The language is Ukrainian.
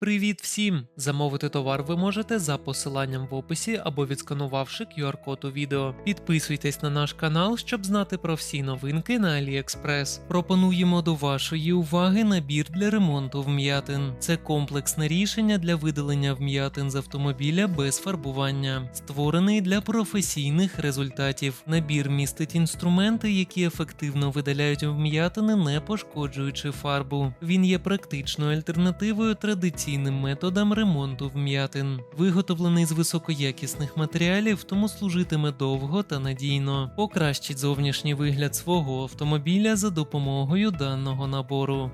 Привіт всім! Замовити товар ви можете за посиланням в описі або відсканувавши QR-код у відео. Підписуйтесь на наш канал, щоб знати про всі новинки на AliExpress. Пропонуємо до вашої уваги набір для ремонту вм'ятин. Це комплексне рішення для видалення вм'ятин з автомобіля без фарбування, створений для професійних результатів. Набір містить інструменти, які ефективно видаляють вм'ятини, не пошкоджуючи фарбу. Він є практичною альтернативою традиційним методам ремонту вм'ятин. Виготовлений з високоякісних матеріалів, тому служитиме довго та надійно. Покращить зовнішній вигляд свого автомобіля за допомогою даного набору.